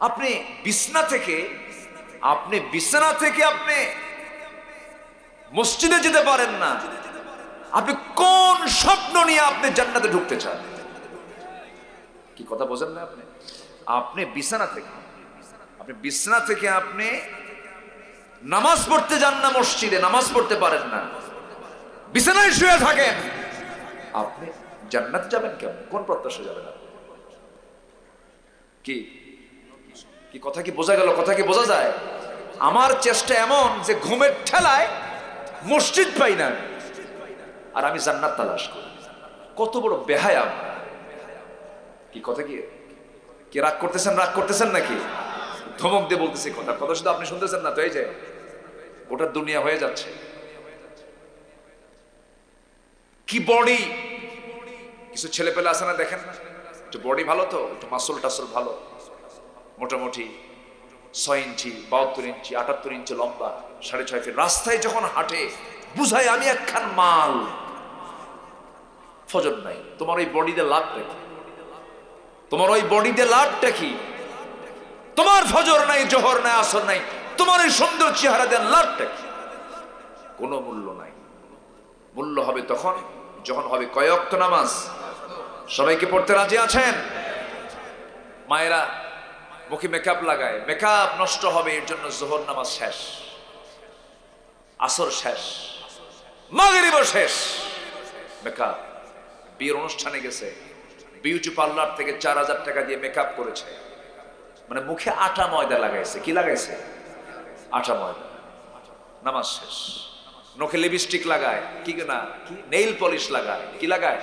আপনি বিছনা থেকে, আপনি বিছানা থেকে আপনি মসজিদে যেতে পারেন না। আপনি কোন স্বপ্ন নিয়ে আপনি জান্নাতে ঢুকতে চান? কি কথা বোঝেন না আপনি? আপনি বিছানা থেকে, আপনি বিছানা থেকে আপনি নামাজ পড়তে যান না মসজিদে, নামাজ পড়তে পারেন না। বিছানায় শুয়ে থাকেন। আপনি জান্নাত যাবেন কেমন? কোন প্রত্যাশা যাবেন আপনি? কি? কি কথা কি বোঝা গেল? কথা কি বোঝা যায়? আমার চেষ্টা এমন যে ঘুমের ঠেলায় মসজিদ পাই না। আর আমি জান্নাত তালাশ করি। কত বড় বেহায় আমরা। কি কথা কি? কি রাগ করতেছেন? রাগ করতেছেন নাকি? ধমক দিয়ে বলতেছি কথা। কথা শুধু আপনি শুনতেছেন না তো, এই যে ওটা দুনিয়া হয়ে যাচ্ছে। কি বডি? কিছু ছেলে পেলে আছে না দেখেন? বডি ভালো তো? একটু মাসল টাসল ভালো। মোটামুটি ছয় ইঞ্চি, বাহাত্তর ইঞ্চি, আটাত্তর ইঞ্চি লম্বা, সাড়ে ছয় ফিট। রাস্তায় যখন হাঁটে, বুঝায়, আমি একখান মাল। ফজর নাই। তোমার ওই বডিতে লাভটা কি? তোমার ওই বডিতে লাভটা কি? তোমার ফজর নাই, জহর নাই, আসর নাই, তোমার ওই সুন্দর চেহারা দেন লাভটা কি? কোনো মূল্য নাই। মূল্য হবে তখন, যখন হবে কয়ক্ত নামাজ? সবাইকে পড়তে রাজি আছেন? মায়েরা মুখে মেকআপ লাগায়। মেকআপ নষ্ট হবে, এর জন্য জোহর নামাজ শেষ। আসর শেষ। মাগরিবও শেষ। মেকআপ। বিয়ের অনুষ্ঠানে গেছে। বিউটি পার্লার থেকে চার হাজার টাকা দিয়ে মেকআপ করেছে। মানে মুখে আটা ময়দা লাগাইছে। কি লাগাইছে? আটা ময়দা। নামাজ শেষ। নখে লিপস্টিক লাগায়। কি না? নেইল পলিশ লাগায়। কি লাগায়?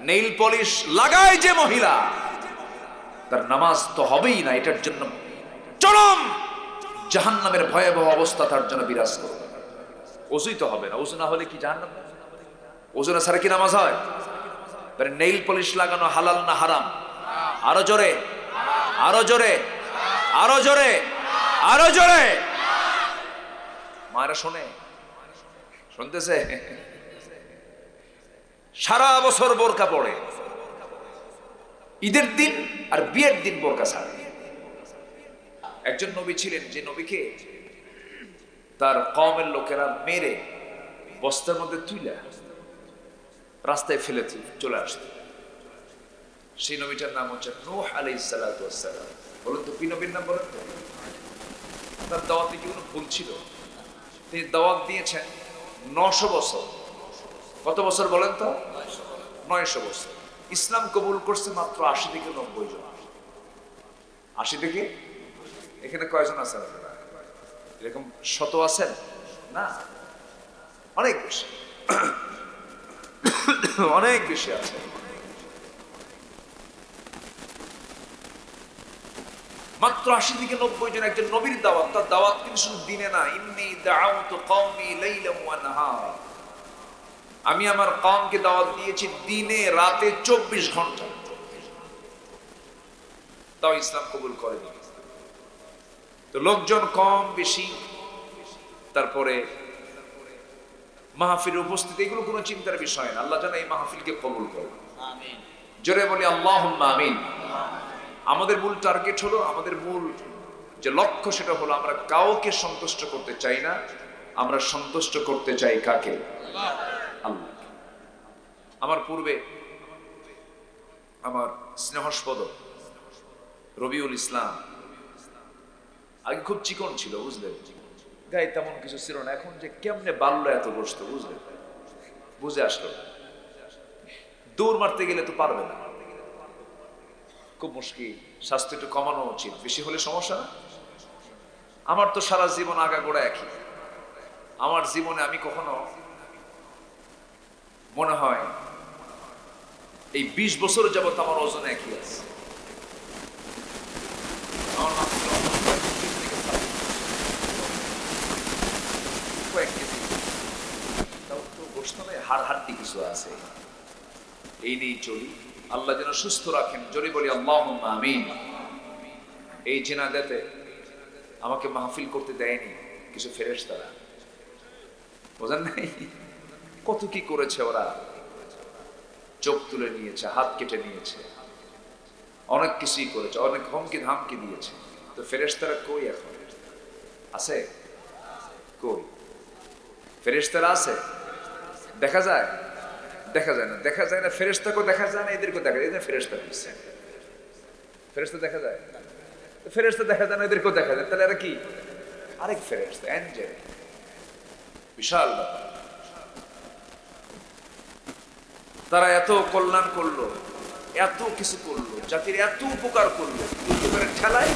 নেইল পলিশ লাগায় যে মহিলা। তার নামাজ তো হবেই না, এটার জন্য চরম জাহান নামের ভয়াবহ অবস্থা তার জন্য বিরাজ করবে। ওজুই তো হবে না ওজু না হলে কি জাহান নাম ওজনে ছাড়া কি নামাজ হয়? নেইল পলিশ লাগানো হালাল না হারাম? আরও জোরে আরও জোরে আরও জোরে আরও জোরে। মায়েরা শোনে, শুনতেছে? সারা বছর বোরকা পড়ে। ঈদের দিন আর বিয়ের দিন বোরকা ছাড়ে। একজন নবী ছিলেন যে নবীকে তার কমের লোকেরা মেরে বস্তার মধ্যে তুইলা রাস্তায় ফেলে চলে আসতো। সেই নবীটার নাম হচ্ছে নূহ ওয়াস সালাম। বলুন তো, কি নবীর নাম বলেন তো? তার দাওয়াতে কি কোনো ভুল ছিল? তিনি দাওয়াত দিয়েছেন নশো বছর। কত বছর বলেন তো? নয়শো বছর। ইসলাম কবুল করছে মাত্র আশি থেকে নব্বই জন। আশি থেকে? এখানে কয়জন আছেন আপনারা? এরকম শত আছেন? না? অনেক বেশি। অনেক বেশি আছে। মাত্র আশি থেকে নব্বই জন একজন নবীর দাওয়াত। তার দাওয়াত কিন্তু শুধু দিনে না। ইন্নি দাউতু কওমি লাইলাম ওয়া নাহার। আমি আমার কওমকে দাওয়াত দিয়েছি দিনে রাতে চব্বিশ ঘণ্টা। তাও ইসলাম কবুল করেনি। তো লোকজন কম বেশি তারপরে মাহফিলের উপস্থিতি এগুলো কোনো চিন্তার বিষয় না। আল্লাহ যেন এই মাহফিলকে কবুল করে জোরে বলি আল্লাহ আমিন। আমাদের মূল টার্গেট হলো আমাদের মূল যে লক্ষ্য সেটা হলো আমরা কাউকে সন্তুষ্ট করতে চাই না আমরা সন্তুষ্ট করতে চাই কাকে? আল্লাহ। আমার পূর্বে আমার স্নেহস্পদ রবিউল ইসলাম। আগে খুব চিকন ছিল বুঝলেন গায়ে তেমন কিছু ছিল না। এখন যে কেমনে বাল্য এত বসতো বুঝলেন বুঝে আসলো। দৌড় মারতে গেলে তো পারবে না। খুব মুশকিল। স্বাস্থ্য একটু কমানো উচিত। বেশি হলে সমস্যা না? আমার তো সারা জীবন আগাগোড়া একই। আমার জীবনে আমি কখনো মনে হয় এই বিশ বছর যাবত আমার ওজন একই আছে। এই আল্লাহ যেন সুস্থ রাখেন। এই আমাকে মাহফিল করতে দেয়নি কিছু ফেরেস তারা বোঝেন নাই? কত কি করেছে ওরা? চোখ তুলে নিয়েছে, হাত কেটে নিয়েছে। অনেক কিছুই করেছে, অনেক হুমকি ধামকি দিয়েছে। তো ফেরেশতারা কই এখন? আছে? কই? ফেরেশতারা আছে? দেখা যায়? দেখা যায় না। দেখা যায় না, ফেরেশতাকেও দেখা যায় না, এদেরকেও দেখা যায়। এদের ফেরেশতা দিচ্ছে ফেরেশতা দেখা যায়? ফেরেশতা দেখা যায় না, এদেরকেও দেখা যায়। তাহলে এরা কি? আরেক ফেরেশতা, অ্যাঞ্জেল। বিশাল ব্যাপার। তারা এত কল্যাণ করল, এত কিছু করল, জাতির এত উপকার করল উপকারের ঠেলায়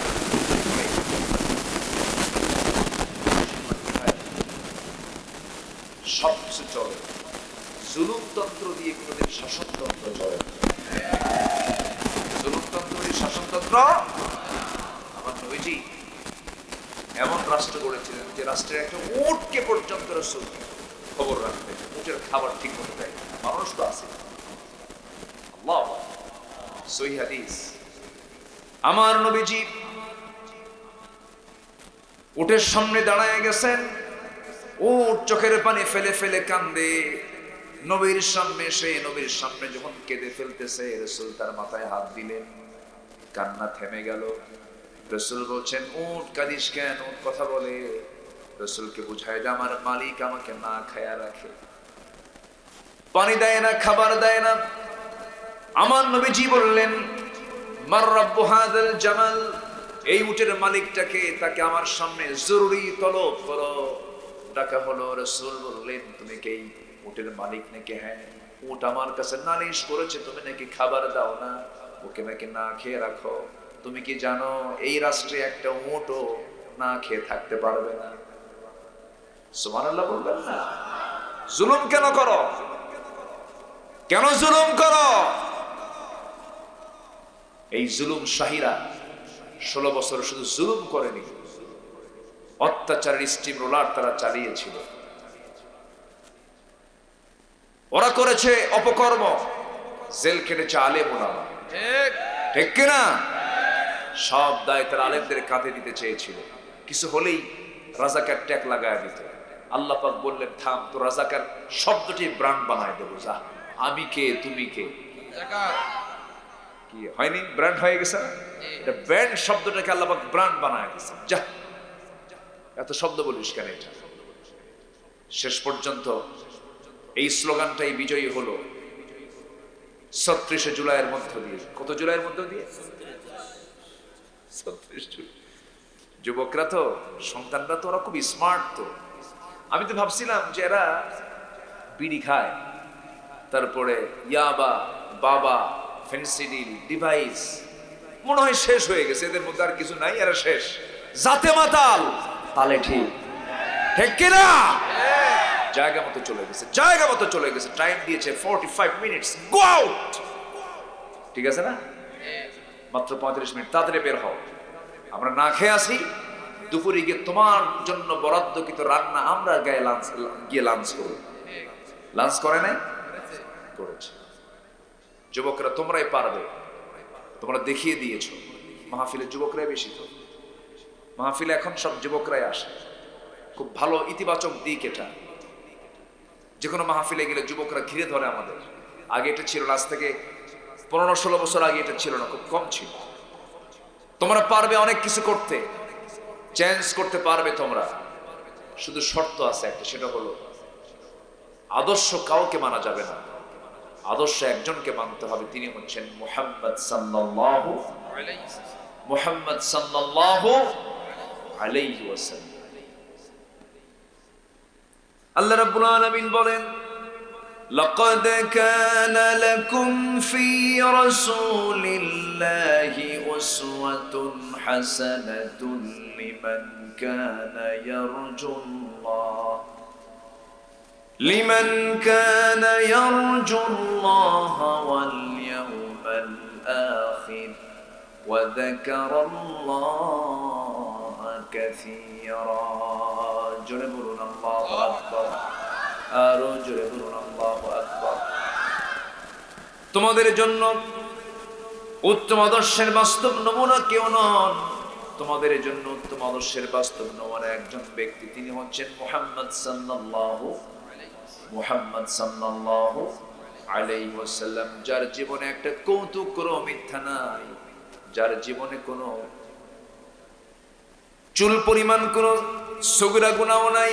সব কিছু চলে জুলুমতন্ত্র দিয়ে কোনোদিন শাসনতন্ত্র চলে। জুলুমতন্ত্র দিয়ে শাসনতন্ত্র আমার নবীজি এমন রাষ্ট্র গড়েছিলেন যে রাষ্ট্রের একটা উটকে পর্যন্ত রসুল খবর রাখতেন, উটের খাবার ঠিক মতো দেয়। মানুষ তো আছে আমার নবীজি উটের সামনে দাঁড়ায় গেছেন, উট চোখের পানি ফেলে ফেলে কান্দে। নবীর সামনে সে নবীর সামনে যখন কেঁদে ফেলতেছে, রসুল তার মাথায় হাত দিলেন কান্না থেমে গেল। রসুল বলছেন, উট, কাদিস কেন? উট কথা বলে। রসুলকে বুঝায়, যে আমার মালিক আমাকে না খায়া রাখে। পানি দেয় না, খাবার দেয় না। আমার নবীজি বললেন জামাল। এই উটের মালিকটাকে তাকে আমার সামনে জরুরি তলব করো ডাকা হলো রসুল বললেন, তুমি কি উটের মালিক নাকি? হ্যাঁ উট আমার কাছে নালিশ করেছে, তুমি নাকি খাবার দাও না? ওকে নাকি না খেয়ে রাখো? তুমি কি জানো, এই রাষ্ট্রে একটা উটও না খেয়ে থাকতে পারবে না? সুবহানাল্লাহ বলবেন না। জুলুম কেন করো? কেন জুলুম করো? এই জুলুম শাহিরা ষোলো বছর শুধু জুলুম করেনি অত্যাচারের স্টিম রোলার তারা চালিয়েছিল। ওরা করেছে অপকর্ম জেল কেটেছে আলেম ওলামা। ঠিক। কিনা? সব দায় তারা আলেমদের কাঁধে দিতে চেয়েছিল। কিছু হলেই রাজাকার ট্যাক লাগায় দিত। আল্লাহ পাক বললেন থাম তো রাজাকার শব্দটি ব্রান্ড বানায় দেবো যা। আমি কে তুমি কে? কি হয়নি? ব্র্যান্ড হয়ে গেছে? এটা ব্র্যান্ড শব্দটাকে আল্লাহ ব্র্যান্ড বানায় গেছে যা। এত শব্দ বলিস কেন এটা? শেষ পর্যন্ত এই স্লোগানটাই বিজয়ী হলো ছত্রিশে জুলাইয়ের মধ্য দিয়ে। কত জুলাইয়ের মধ্য দিয়ে? ছত্রিশ জুলাই। যুবকরা তো সন্তানরা তো ওরা খুব স্মার্ট তো। আমি তো ভাবছিলাম যে এরা বিড়ি খায়। তারপরে ইয়াবা বাবা ফেন্সিডিল ডিভাইস। মনে হয় শেষ হয়ে গেছে এদের মধ্যে আর কিছু নাই এরা শেষ। জাতে মাতাল। তালে ঠিক। ঠিক কিনা জায়গা মতো চলে গেছে জায়গা মতো চলে গেছে। টাইম দিয়েছে forty five minutes go out ঠিক আছে না? মাত্র পঁয়ত্রিশ মিনিট। তাড়াতাড়ি বের হও। আমরা না খেয়ে আসি। দুপুরে গিয়ে তোমার জন্য বরাদ্দকৃত রান্না আমরা গায়ে লাঞ্চ গিয়ে লাঞ্চ করব। লাঞ্চ করে নাই? করেছে। যুবকরা, তোমরাই পারবে। তোমরা দেখিয়ে দিয়েছ। মাহফিলে যুবকরাই বেশি তো। মাহফিলে এখন সব যুবকরাই আসে। খুব ভালো ইতিবাচক দিক এটা। যে কোনো মাহফিলে গেলে যুবকরা ঘিরে ধরে আমাদের। আগে এটা ছিল আজ থেকে পনেরো ষোলো বছর আগে এটা ছিল না, খুব কম ছিল। তোমরা পারবে অনেক কিছু করতে। চেঞ্জ করতে পারবে তোমরা। শুধু শর্ত আছে একটা, সেটা হলো, আদর্শ কাউকে মানা যাবে না। আদর্শ একজনকে মানতে হবে তিনি হচ্ছেন মোহাম্মদ সাল্লাল্লাহু মোহাম্মদ সাল্লাল্লাহু আলাইহি ওয়াসাল্লাম আল্লাহ রাব্বুল আলামিন বলেন لقد كان لكم في رسول الله أسوة حسنة لمن كان يرجو الله لمن كان يرجو الله واليوم الآخر وذكر الله كثيرا جربنا الله أكبر আরো জোরে বলুন আল্লাহু আকবার তোমাদের জন্য উত্তম আদর্শের বাস্তব নমুনা কেউ নন তোমাদের জন্য উত্তম আদর্শের বাস্তব নমুনা একজন ব্যক্তি তিনি হচ্ছেন মুহাম্মদ সাল্লাল্লাহু মুহাম্মদ সাল্লাল্লাহু আলাইহি ওয়াসাল্লাম, যার জীবনে একটা কৌতুক মিথ্যা নাই, যার জীবনে কোনো চুল পরিমাণ, কোনো সগুরা গুণাও নাই,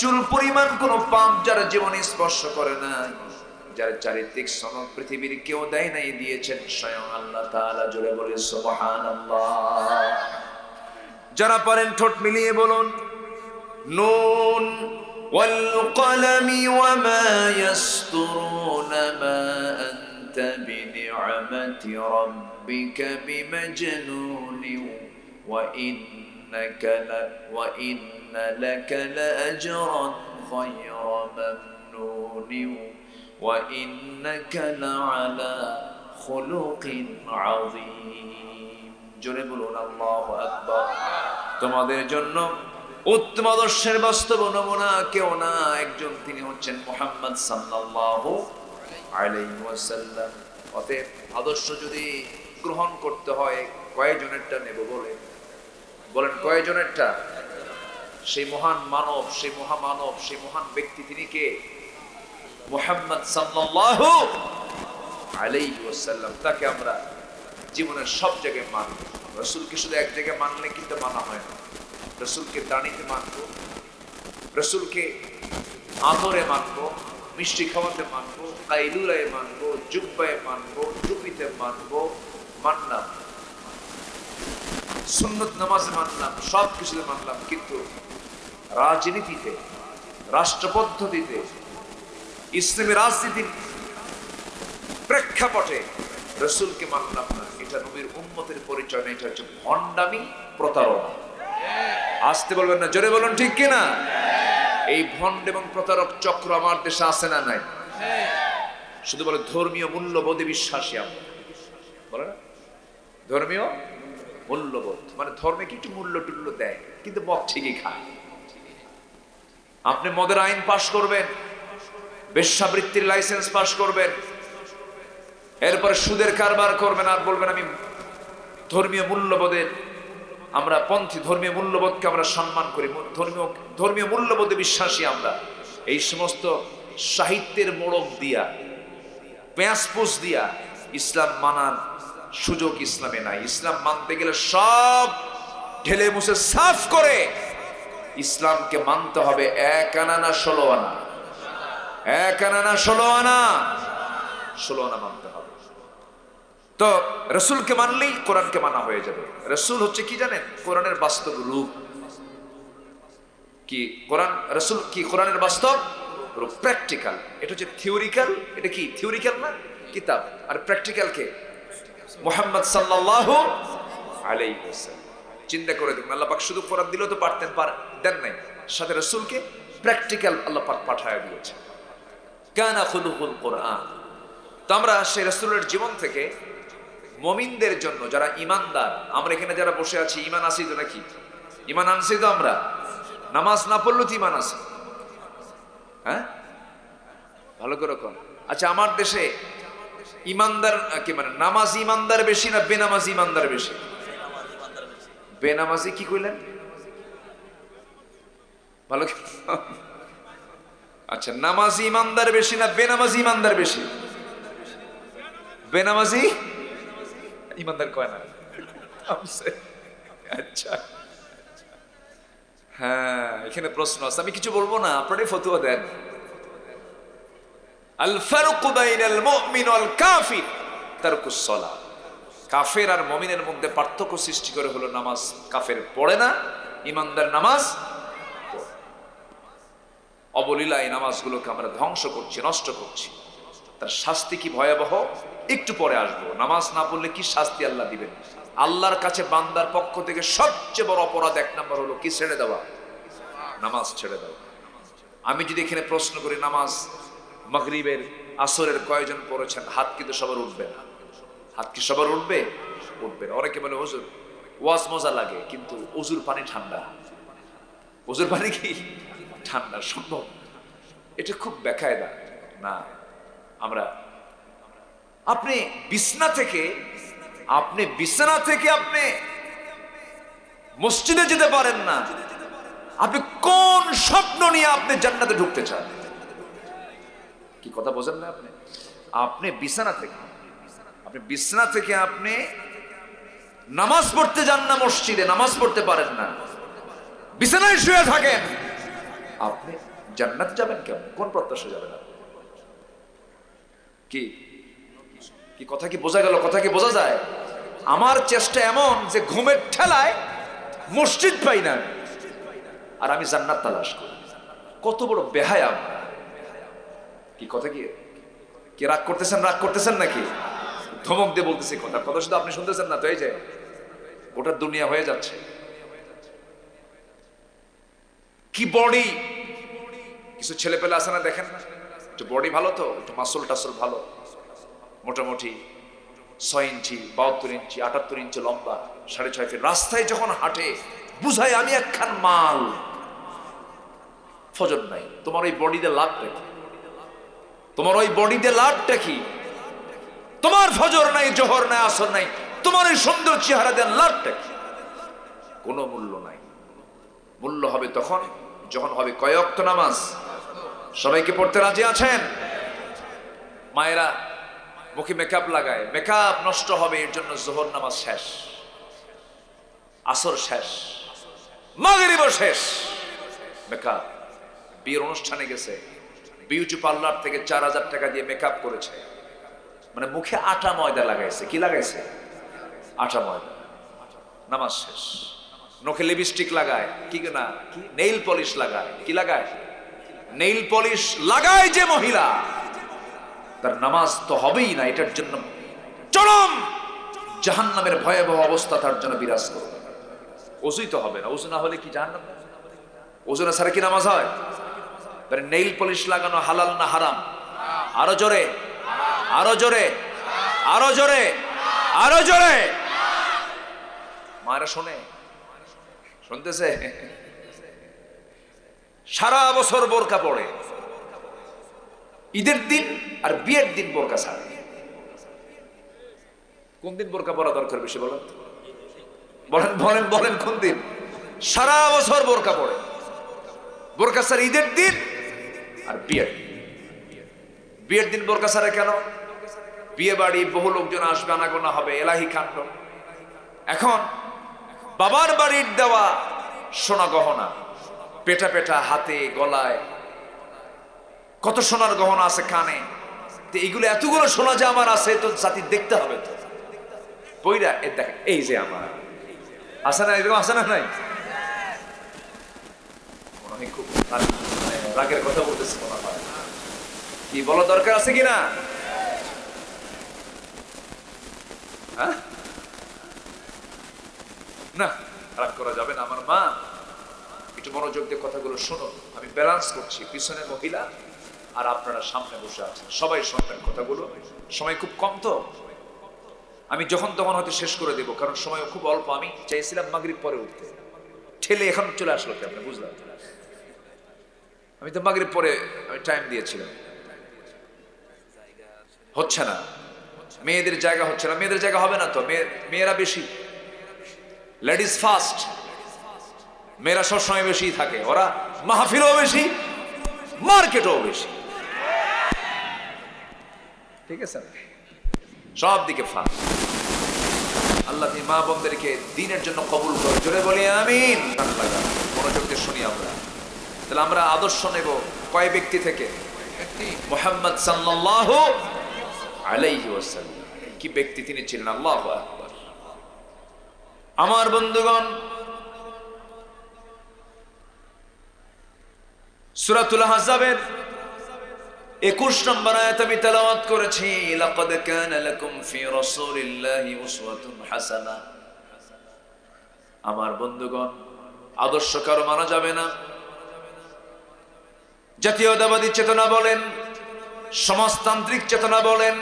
চুল পরিমাণ, কোনো পাপ যার জীবনে স্পর্শ করে নাই, যার চারিত্রিক সনদ পৃথিবীর কেউ দেয় নাই দিয়েছেন, স্বয়ং আল্লাহ তাআলা জুড়ে বলে, সুবহানাল্লাহ। যারা পারেন ঠোঁট মিলিয়ে বলুন, নুন والقلم وما يسطرون ما أنت بنعمة ربك بمجنون وإنك ل... وإن لك لأجرا غير ممنون وإنك لعلى خلق عظيم জোরে বলুন আল্লাহু আকবার তোমাদের জন্য উত্তম আদর্শের বাস্তব নমুনা কেউ না, একজন তিনি হচ্ছেন মোহাম্মদ সাল্লাল্লাহু অতএব আদর্শ যদি গ্রহণ করতে হয়, কয়জনেরটা নেব বলে? বলেন, কয়জনেরটা? সেই মহান মানব, সেই মহামানব, সেই মহান ব্যক্তি তিনি কে? মোহাম্মদ সাল্লাল্লাহু আলাইহি ওয়াসাল্লাম। তাকে আমরা জীবনের সব জায়গায় মানব রসুলকে শুধু এক জায়গায় মানলে কিন্তু মানা হয় না। রসুলকে দাঁড়িতে মানবো রসুলকে আদরে মানবো মিষ্টি খাওয়াতে মানবো কাইলুলায় মানবো জুব্বায় মানবো টুপিতে মানবো মানলাম। সুন্নত নামাজে মানলাম, সব কিছুতে মানলাম, কিন্তু রাজনীতিতে রাষ্ট্র পদ্ধতিতে ইসলামী রাজনীতির প্রেক্ষাপটে রসুলকে মানলাম না। এটা নবীর উন্মতের পরিচয় না, এটা হচ্ছে ভণ্ডামি, প্রতারণা। আসতে বলবেন না, জোরে বলুন, ঠিক কিনা? এই ভণ্ড এবং প্রতারক চক্র আমার দেশে আসে না নাই? শুধু বলে ধর্মীয় মূল্যবোধে বিশ্বাসী আমরা। বলে না? ধর্মীয় মূল্যবোধ। মানে ধর্মে কি মূল্য টুল্য দেয়? কিন্তু মদ ঠিকই খায়। আপনি মদের আইন পাশ করবেন, বেশ্যাবৃত্তির লাইসেন্স পাশ করবেন, এরপরে সুদের কারবার করবেন, আর বলবেন আমি ধর্মীয় মূল্যবোধের আমরা পন্থী ধর্মীয় মূল্যবোধকে আমরা সম্মান করি ধর্মীয় ধর্মীয় মূল্যবোধে বিশ্বাসী আমরা। এই সমস্ত সাহিত্যের মোড়ক দিয়া পেঁয়াজপুষ দিয়া ইসলাম মানার সুযোগ ইসলামে নাই। ইসলাম মানতে গেলে সব ঢেলে মুছে সাফ করে ইসলামকে মানতে হবে এক আনা না ষোলো আনা? এক আনা না ষোলো আনা? ষোলো আনা মানতে তো রসুলকে মানলেই কোরআনকে মানা হয়ে যাবে। রসুল হচ্ছে কি জানেন? কোরআনের বাস্তব রূপ। কি কোরআন? রসুল কি কোরআনের বাস্তব রূপ? প্র্যাকটিক্যাল এটা হচ্ছে থিওরিক্যাল এটা কি? থিওরিক্যাল না? কিতাব। আর প্র্যাকটিক্যাল কে? মোহাম্মদ আলাইহি ওয়াসাল্লাম। চিন্তা করে দেখুন, আল্লাহ শুধু কোরআন দিলেও তো পারতেন, পার দেন নাই। সাথে রসুলকে প্র্যাকটিক্যাল আল্লাহ পাক পাঠায় দিয়েছে কানা খুলুকুল কোরআন। তো আমরা সেই রসুলের জীবন থেকে মমিনদের জন্য, যারা ইমানদার আমরা এখানে যারা বসে আছি ইমান আসি তো নাকি? ইমান আনছি তো আমরা? নামাজ না পড়লেও তো ইমান আছে। হ্যাঁ? ভালো করে কর আচ্ছা আমার দেশে ইমানদার কি মানে নামাজ ইমানদার বেশি না বেনামাজ ইমানদার বেশি? বেনামাজি কি কইলেন? ভালো আচ্ছা নামাজি ইমানদার বেশি না বেনামাজি ইমানদার বেশি? বেনামাজি? ইমানদার কয় না। আচ্ছা হ্যাঁ এখানে প্রশ্ন আছে আমি কিছু বলব না আপনারই ফতুয়া দেন আল ফারুকু বাইনাল মুমিন ওয়াল কাফির তারকুস সালাত কাফের আর মুমিনের মধ্যে পার্থক্য সৃষ্টি করে হলো নামাজ কাফের পড়ে না ইমানদার নামাজ অবলীলা এই নামাজগুলোকে আমরা ধ্বংস করছি, নষ্ট করছি। তার শাস্তি কি ভয়াবহ? একটু পরে আসব। নামাজ না পড়লে কি শাস্তি আল্লাহ দিবেন? আল্লাহর কাছে বান্দার পক্ষ থেকে সবচেয়ে বড় অপরাধ এক নম্বর হলো কি ছেড়ে দেওয়া? নামাজ ছেড়ে দেওয়া। আমি যদি এখানে প্রশ্ন করি, নামাজ মাগরিবের আসরের কয়জন পড়েছেন? হাত কিন্তু সবার উঠবে না। হাত কি সবার উঠবে? উঠবে অনেকে বলে, হুজুর, ওয়াজ মজা লাগে, কিন্তু অজুর পানি ঠান্ডা। অজুর পানি কি? ঠান্ডা, সম্ভব। এটা খুব বেকায়দা। না, আমরা আপনি বিছনা থেকে, আপনি বিছানা থেকে আপনি মসজিদে যেতে পারেন না। আপনি কোন স্বপ্ন নিয়ে আপনি জান্নাতে ঢুকতে চান? কি কথা বোঝেন না আপনি? আপনি বিছানা থেকে, আপনি বিছানা থেকে আপনি নামাজ পড়তে যান না মসজিদে, নামাজ পড়তে পারেন না। বিছানায় শুয়ে থাকেন। আপনি জান্নাত যাবেন কেমন? কোন প্রত্যাশা যাবেন আপনি? কি? কি কথা কি বোঝা গেল? কথা কি বোঝা যায়? আমার চেষ্টা এমন যে ঘুমের ঠেলায় মসজিদ পাই না। আর আমি জান্নাত তালাশ করি। কত বড় বেহায় আমরা। কি কথা কি? কি রাগ করতেছেন? রাগ করতেছেন নাকি? ধমক দিয়ে বলতেছে কথা। কথা শুধু আপনি শুনতেছেন না তো, এই যে ওটা দুনিয়া হয়ে যাচ্ছে। কি বডি? কিছু ছেলে পেলে আছে না দেখেন? বডি ভালো তো? একটু মাসল টাসল ভালো। মোটামুটি ছয় ইঞ্চি, বাহাত্তর ইঞ্চি, আটাত্তর ইঞ্চি লম্বা, সাড়ে ছয় ফিট। রাস্তায় যখন হাঁটে, বুঝায়, আমি একখান মাল। ফজর নাই। তোমার ওই বডিতে লাভটা কি? তোমার ওই বডিতে লাভটা কি? তোমার ফজর নাই, জহর নাই, আসর নাই, তোমার ওই সুন্দর চেহারা দেন লাভটা কি? কোনো মূল্য নাই। মূল্য হবে তখন, যখন হবে কয়ক্ত নামাজ? সবাইকে পড়তে রাজি আছেন? মায়েরা মুখে মেকআপ লাগায়। মেকআপ নষ্ট হবে, এর জন্য জোহর নামাজ শেষ। আসর শেষ। মাগরিবও শেষ। মেকআপ। বিয়ের অনুষ্ঠানে গেছে। বিউটি পার্লার থেকে চার হাজার টাকা দিয়ে মেকআপ করেছে। মানে মুখে আটা ময়দা লাগাইছে। কি লাগাইছে? আটা ময়দা। নামাজ শেষ। নখে লিপস্টিক লাগায়। কি না? নেইল পলিশ লাগায়। কি লাগায়? নেইল পলিশ লাগায় যে মহিলা। তার নামাজ তো হবেই না, এটার জন্য চরম জাহান নামের ভয়াবহ অবস্থা তার জন্য বিরাজ করবে। ওজুই তো হবে না ওজু না হলে কি জাহান নাম ওজনে ছাড়া কি নামাজ হয়? নেইল পলিশ লাগানো হালাল না হারাম? আরও জোরে আরও জোরে আরও জোরে আরও জোরে। মায়েরা শোনে, শুনতেছে? সারা বছর বোরকা পড়ে। ঈদের দিন আর বিয়ের দিন বোরকা ছাড়ে। কোন দিন বোরকা পরা দরকার বেশি বলেন? বলেন বলেন বলেন কোন দিন? সারা বছর বোরকা পড়ে বোরকা স্যার ঈদের দিন আর বিয়ের। বিয়ের দিন বোরকা স্যারে কেন? বিয়ে বাড়ি, বহু লোকজন আসবে, আনাগোনা হবে, এলাহি কাণ্ড। এখন বাবার বাড়ির দেওয়া সোনা গহনা, পেটা পেটা হাতে, গলায় কত সোনার গহনা আছে কানে? তো এইগুলো এতগুলো সোনা যে আমার আছে, তো জাতি দেখতে হবে তো। বইরা, এ দেখ, এই যে আমার। আছে না এরকম, আছে না নাই? বলা দরকার আছে কি না? হ্যাঁ? না, রাগ করা যাবে না। আমার মা, একটু মনোযোগ দিয়ে কথাগুলো শোনো। আমি ব্যালান্স করছি। পিছনে মহিলা আর আপনারা সামনে বসে আছেন। সবাই শুনবেন কথাগুলো। সময় খুব কম তো। আমি যখন তখন হয়তো শেষ করে দেবো, কারণ সময় খুব অল্প। আমি চাইছিলাম মাগরিব পরে উঠতে। ঠেলে এখন চলে আসলো কেমন বুঝলাম আমি তো মাগরিব পরে আমি টাইম দিয়েছিলাম। হচ্ছে না। মেয়েদের জায়গা হচ্ছে না। মেয়েদের জায়গা হবে না তো? মেয়ে- মেয়েরা বেশি। লেডিস ফার্স্ট মেয়েরা সবসময় বেশি থাকে। ওরা মাহফিলও বেশি, মার্কেটও বেশি। ঠিক আছে? সব দিকে ফার্স্ট আল্লাহ মা বোনদেরকে দিনের জন্য কবুল করো। জোরে বলি আমিন। কান লাগা মনোযোগ দিয়ে শুনি আমরা। তাহলে আমরা আদর্শ নেব কয় ব্যক্তি থেকে? মোহাম্মদ সাল্লাল্লাহু আলাইহি কি ব্যক্তি তিনি ছিলেন? আল্লাহু আমার বন্ধুগণ, সুরাতুল আহজাবের 21 নম্বর আয়াত আমি তেলাওয়াত করেছি কানা লাকুম ফি রাসূলিল্লাহি উসওয়াতুন হাসানাহ আমার বন্ধুগণ, আদর্শ কারও মানা যাবে না। জাতীয়তাবাদী চেতনা বলেন, সমাজতান্ত্রিক চেতনা বলেন,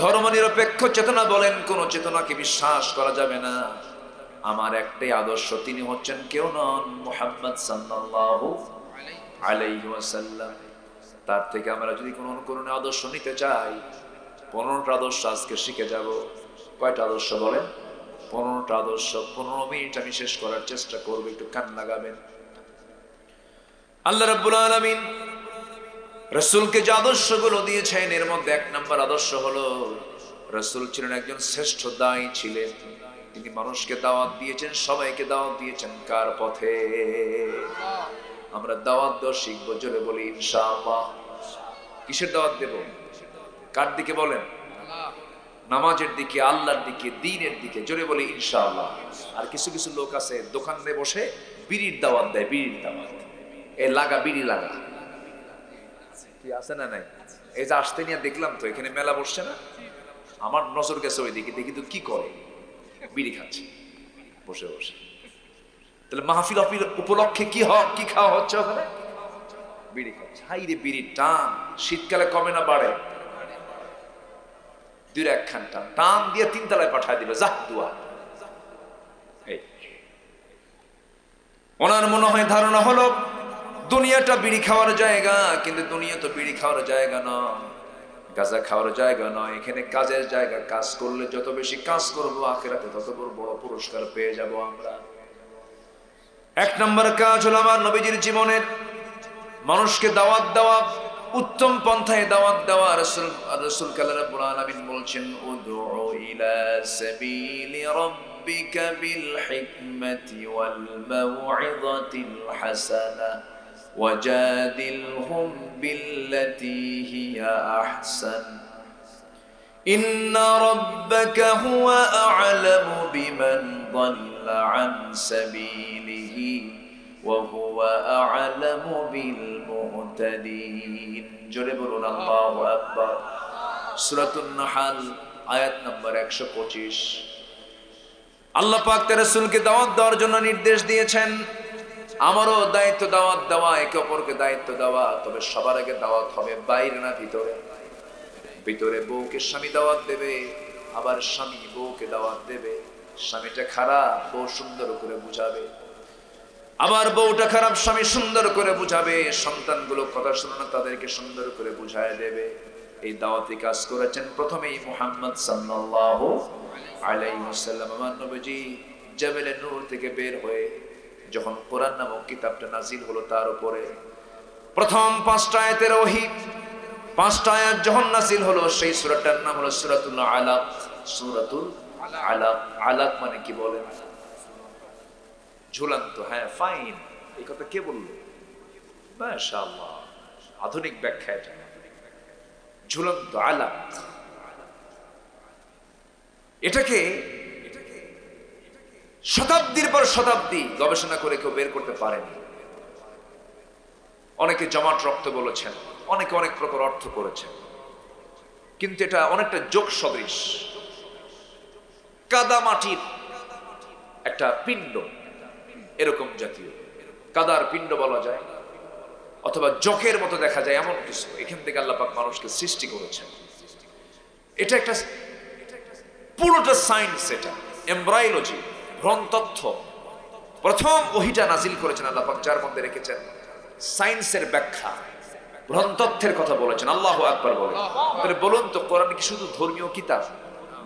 ধর্মনিরপেক্ষ চেতনা বলেন, কোন চেতনাকে বিশ্বাস করা যাবে না। আমার একটাই আদর্শ, তিনি হচ্ছেন কেউ নন, মোহাম্মদ সাল্লাল্লাহু আলাইহি ওয়াসাল্লাম। তার থেকে আমরা যদি কোনো অনুকরণে আদর্শ নিতে চাই, পনেরোটা আদর্শ আজকে শিখে যাব। কয়টা আদর্শ বলেন? পনেরোটা আদর্শ, পনেরো মিনিট আমি শেষ করার চেষ্টা করব, একটু কান লাগাবেন। আল্লাহ রাব্বুল আলামিন রসুলকে যে আদর্শগুলো দিয়েছেন, এর মধ্যে এক নম্বর আদর্শ হলো, রসুল ছিলেন একজন শ্রেষ্ঠ দায়ী ছিলেন। তিনি মানুষকে দাওয়াত দিয়েছেন, সবাইকে দাওয়াত দিয়েছেন কার পথে? আমরা দাওয়াত দেওয়া শিখব, জোরে বলি, ইনশাআল্লাহ। কিসের দাওয়াত দেব? কার দিকে বলেন? নামাজের দিকে, আল্লাহর দিকে, দিনের দিকে, জোরে বলি, ইনশাআল্লাহ। আর কিছু কিছু লোক আছে, দোকানে বসে বিড়ির দাওয়াত দেয়, বিড়ির দাওয়াত। এ লাগা, বিড়ি লাগা। কি আছে না নাই? এই যে আসতে নিয়ে দেখলাম তো, এখানে মেলা বসছে না? আমার নজর গেছে ওই দিকে দেখি তো কি করে। বিড়ি খাচ্ছে। বসে বসে। তাহলে মাহফিল অফিল উপলক্ষে কি হ কি খাওয়া হচ্ছে ওখানে? বিড়ি খাচ্ছে। হাই রে বিড়ির টান। শীতকালে কমে না বাড়ে? দুই একখান টান। টান দিয়ে তিন তলায় পাঠায় দিবে। যাহ, দুয়া। ওনার মনে হয় ধারণা হলো, দুনিয়াটা বিড়ি খাওয়ার জায়গা, কিন্তু দুনিয়া তো বিড়ি খাওয়ার জায়গা নয়। গাঁজা খাওয়ার জায়গা নয়। এখানে কাজের জায়গা। কাজ করলে যত বেশি কাজ করব, আখেরাতে তত বড় পুরস্কার পেয়ে যাব আমরা। এক নম্বর কাজ হলো আমার নবীজির জীবনের মানুষকে দাওয়াত দেওয়া উত্তম পন্থায় দাওয়াত দেওয়া রাসূল রাসূল কাল্লা রাব্বুল আলামিন বলছেন উদউ ইলা সাবিলি রাব্বিকা বিল হিকমাতি ওয়াল মাউইযাতিল হাসানা وجادلهم بالتي هي أحسن إن ربك هو أعلم بمن ضل عن سبيله وهو أعلم بالمهتدين جربوا الله أكبر سورة النحل আয়াত নাম্বার একশো পঁচিশ আল্লাহ পাক তার রসুলকে দাওয়াত দেওয়ার জন্য নির্দেশ দিয়েছেন আমারও দায়িত্ব দাওয়াত দেওয়া একে অপরকে দায়িত্ব দেওয়া তবে সবার আগে দাওয়াত হবে বাইরে না ভিতরে ভিতরে বউকে স্বামী দাওয়াত দেবে আবার স্বামী বউকে দাওয়াত দেবে স্বামীটা খারাপ, বউ সুন্দর করে বুঝাবে। আবার বউটা খারাপ, স্বামী সুন্দর করে বুঝাবে। সন্তানগুলো কথা শুনে না, তাদেরকে সুন্দর করে বুঝায় দেবে। এই দাওয়াতি কাজ করেছেন প্রথমেই মুহাম্মদ সাল্লাল্লাহু আলাইহি ওয়াসাল্লাম। নূর থেকে বের হয়ে যখন কোরআন নামক কিতাবটা নাজিল হলো তার উপরে, প্রথম পাঁচটা আয়াতের ওহি, পাঁচটা আয়াত যখন নাজিল হলো, সেই সূরাটার নাম হলো সূরাতুল আলাক, সূরাতুল আলাক আলাক মানে কি বলেন ঝুলান্ত হ্যাঁ ফাইন এই কথা কে বলল? মাশাআল্লাহ, আধুনিক ব্যাখ্যা এটা। ঝুলন্ত, আলাক। এটাকে শতাব্দীর পর শতাব্দী গবেষণা করে কেউ বের করতে পারেনি। অনেকে জমাট রক্ত বলেছেন, অনেকে অনেক প্রকার অর্থ করেছেন। কিন্তু এটা অনেকটা যোগ সদৃশ কাদা মাটির একটা পিণ্ড, এরকম জাতীয়। কাদার পিণ্ড বলা যায়, অথবা জকের মতো দেখা যায় এমন কিছু। এখান থেকে আল্লাপাক মানুষকে সৃষ্টি করেছেন। এটা একটা পুরোটা সায়েন্স এটা। এমব্রায়োলজি ভ্রণতথ্য প্রথম ওহিটা নাজিল করেছেন আল্লাপাক যার মধ্যে রেখেছেন সায়েন্সের ব্যাখ্যা। ভ্রণতথ্যের কথা বলেছেন, আল্লাহ আকবার বলেন। তাহলে বলুন তো, কোরআন কি শুধু ধর্মীয় কিতাব?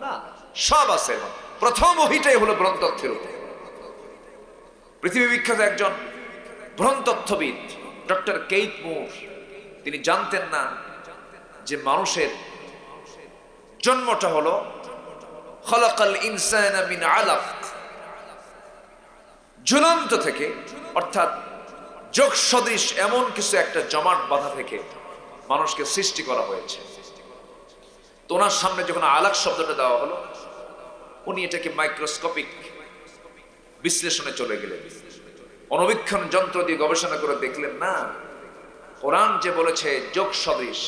না। সব আছে প্রথম ওহিটাই হলো ভ্রণতথ্যের উপর। পৃথিবী বিখ্যাত একজন ভ্রণতত্ত্ববিদ ডক্টর কেইট মুর। তিনি জানতেন না যে মানুষের জন্মটা হলো, খলাকাল ইনসানা মিন আলাক। ঝুলন্ত থেকে, অর্থাৎ যোগ সদৃশ এমন কিছু একটা জমাট বাধা থেকে মানুষকে সৃষ্টি করা হয়েছে। তো ওনার সামনে যখন আলাক শব্দটা দেওয়া হলো উনি এটাকে মাইক্রোস্কোপিক বিশ্লেষণে চলে গেলেন। অনবীক্ষণ যন্ত্র দিয়ে গবেষণা করে দেখলেন, না, কোরআন যে বলেছে যোগ সদৃশ,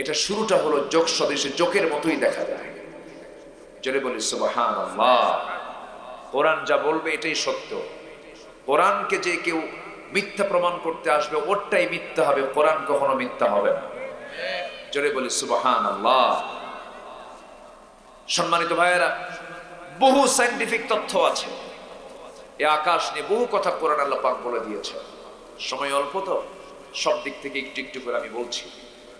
এটা শুরুটা হলো যোগ সদৃশ যোগের মতোই দেখা যায়। জোরে বলি সুবাহান কোরআন যা বলবে এটাই সত্য। কোরআনকে যে কেউ মিথ্যা প্রমাণ করতে আসবে, ওরটাই মিথ্যা হবে, কোরআন কখনো মিথ্যা হবে না। জোরে বলি সুবাহান আল্লাহ সম্মানিত ভাইয়েরা, বহু সাইন্টিফিক তথ্য আছে। এ আকাশ নিয়ে বহু কথা কোরআন আল্লাহ পাক বলে দিয়েছে সময় অল্প তো, সব দিক থেকে একটু একটু করে আমি বলছি।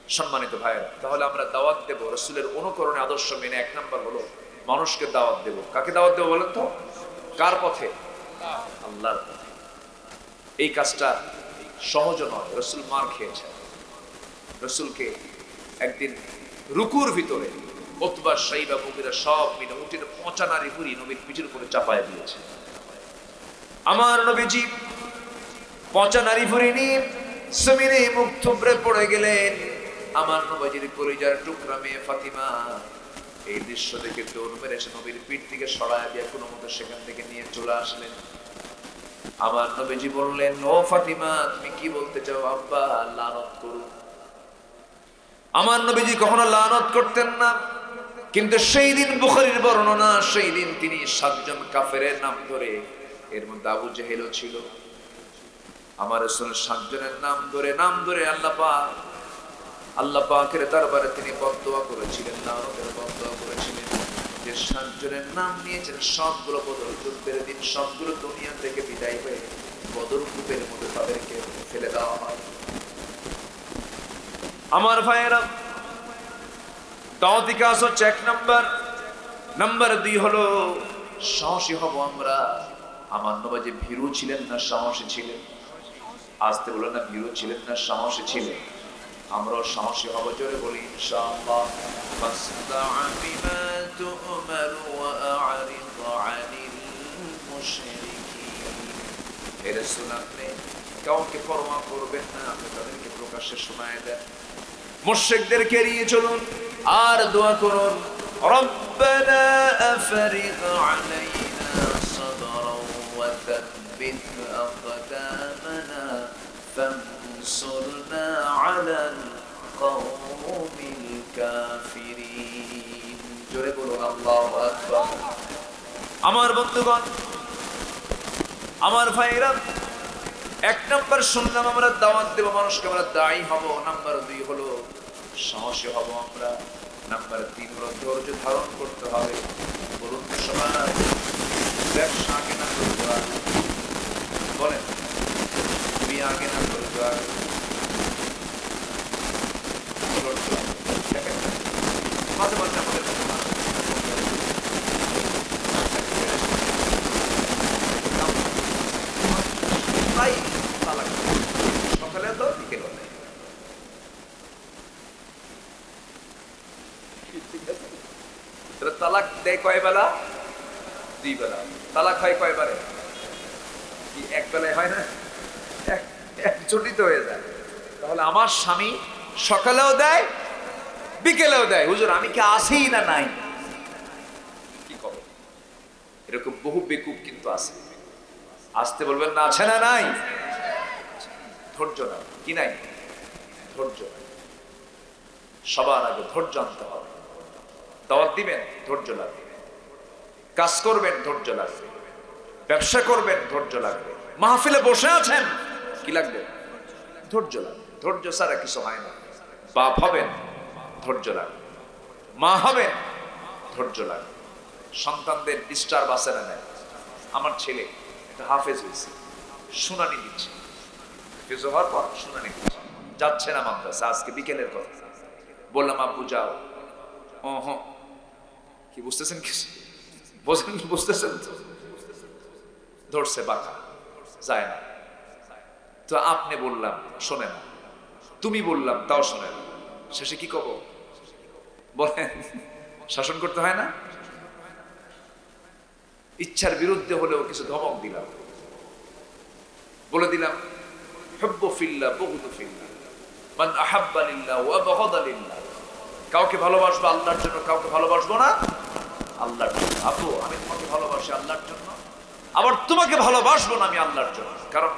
সম্মানিত ভাইয়েরা, তাহলে আমরা দাওয়াত দেব রসুলের অনুকরণে আদর্শ মেনে। এক নাম্বার হলো, মানুষকে দাওয়াত দেব। কাকে দাওয়াত দেব বলেন তো? কার পথে? আল্লাহর পথে। এই কাজটা সহজ নয়, রসুল মার খেয়েছেন। রসুলকে একদিন রুকুর ভিতরে অথবা সাইবা মুগিরা সব মিলে উঠে পচা নারী পুরি নবীর পিঠের উপরে চাপায় দিয়েছে। আমার নবীজি পচা নারী ফুরি নিয়ে জমিনে মুখ থুবড়ে পড়ে গেলেন। আমার নবীজির কলিজার টুকরা মেয়ে ফাতিমা। এই দৃশ্য দেখে দৌড় মেরে এসে নবীর পিঠ থেকে সরায় দিয়ে কোনো মতো সেখান থেকে নিয়ে চলে আসলেন। আমার নবীজি বললেন, ও ফাতিমা, তুমি কি বলতে চাও? আব্বা, লানত করুন। আমার নবীজি কখনো লানত করতেন না। কিন্তু সেই দিন বুখারীর বর্ণনা, সেই দিন তিনি সাতজন কাফেরের নাম ধরে, এর মধ্যে আবু জেহেলও ছিল। আমার সাতজনের নাম ধরে নাম ধরে আল্লাহ আল্লাহ পাকের দরবারে তিনি বদদোয়া করেছিলেন লানতের বদদোয়া করেছিলেন যে সাতজনের নাম নিয়েছেন, সবগুলো বদর যুদ্ধের দিন, সবগুলো দুনিয়া থেকে বিদায় হয়ে বদর কূপের মধ্যে তাদেরকে ফেলে দেওয়া হয়। আমার ভাইয়েরা দাওয়াতি কাজ হচ্ছে এক নাম্বার হলো হব আমরা। আমার ছিলেন না ছিলেন। আসতে না ছিলেন না ছিলেন। আমরাও হব, জোরে বলি কাউকে পরোয়া করবেন না, আপনি তাদেরকে প্রকাশ্যে দেন। মুশরিকদেরকে এড়িয়ে চলুন। আর দোয়া করুন ربنا أفرغ علينا صبرا وثبت أقدامنا فانصرنا على القوم الكافرين জোরে বলুন আল্লাহু আকবার আমার বন্ধুগণ আমার ভাইরা এক নম্বর শুনলাম আমরা দাওয়াত দেব মানুষকে আমরা দায়ী হব নাম্বার দুই হলো সাহসী হব আমরা নাম্বার তিন হলো ধৈর্য ধারণ করতে হবে বলুন সবাই, ব্যবসা আগে না ধৈর্য আগে বলেন, তুমি আগে না ধৈর্য আগে ধৈর্য আগে। দেখেন না? মাঝে মাঝে আমাদের প্রায় তালাক সকালে তো বিকেল হলে তাহলে তালাক দেয় কয় বেলা দুই বেলা তালাক হয় কয় বারে কি এক বেলায় হয় না? এক একজনই তো হয়ে যায়। তাহলে আমার স্বামী সকালেও দেয়, বিকেলেও দেয়। হুজুর, আমি কি আসি না নাই? কি করো এরকম বহু বেকুব কিন্তু আছে। আসতে বলবেন না, আছে না নাই? ধৈর্য না। কি নাই? ধৈর্য। সবার আগে ধৈর্য আনতে হবে। দাওয়াত দিবেন, ধৈর্য লাগবে। কাজ করবেন, ধৈর্য লাগবে। ব্যবসা করবেন, ধৈর্য লাগবে। মাহফিলে বসে আছেন, কি লাগবে? ধৈর্য লাগবে। ধৈর্য ছাড়া কিছু হয় না। বাপ হবেন, ধৈর্য লাগবে। মা হবেন, ধৈর্য লাগবে। সন্তানদের ডিস্টার্ব আসে না নেয় আমার ছেলে একটা হাফেজ হয়েছে, শুনানি দিচ্ছে। হাফেজ হওয়ার পর শুনানি দিচ্ছে। যাচ্ছে না মাদ্রাসা, আজকে বিকেলের কথা। বললাম, আব্বু যাও। ও কি বুঝতেছেন কিছু? বোঝেন, বুঝতেছেন ধরছে বাঁকা, যায় না। তো আপনি বললাম শোনে না তুমি বললাম, তাও শোনে না শেষে কি কব? বলেন, শাসন করতে হয় না? ইচ্ছার বিরুদ্ধে হলেও কিছু ধমক দিলাম। বলে দিলাম কাউকে ভালোবাসবো, আল্লাহর জন্য কাউকে ভালোবাসবো না। আল্লাহর জন্য। আপু, আমি তোমাকে ভালোবাসি আল্লাহর জন্য। আবার তোমাকে ভালোবাসবো না আমি আল্লাহর জন্য। কারণ